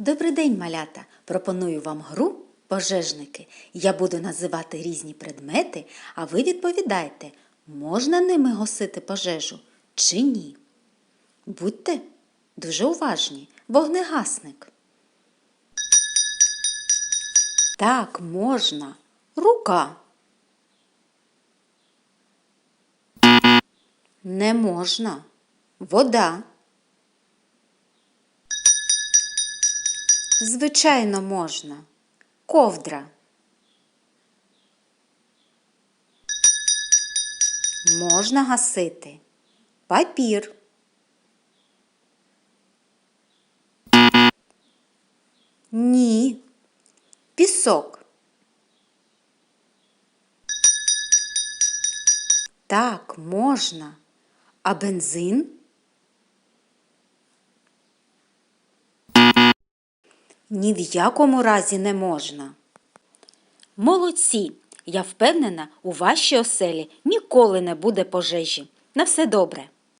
Добрий день, малята! Пропоную вам гру пожежники. Я буду називати різні предмети, а ви відповідайте, можна ними гасити пожежу чи ні. Будьте дуже уважні, вогнегасник. Так, можна. Рука. Не можна. Вода. Звичайно, можна. Ковдра. Можна гасити. Папір. Ні. Пісок. Так, можна. А бензин? Ні в якому разі не можна. Молодці! Я впевнена, у вашій оселі ніколи не буде пожежі. На все добре.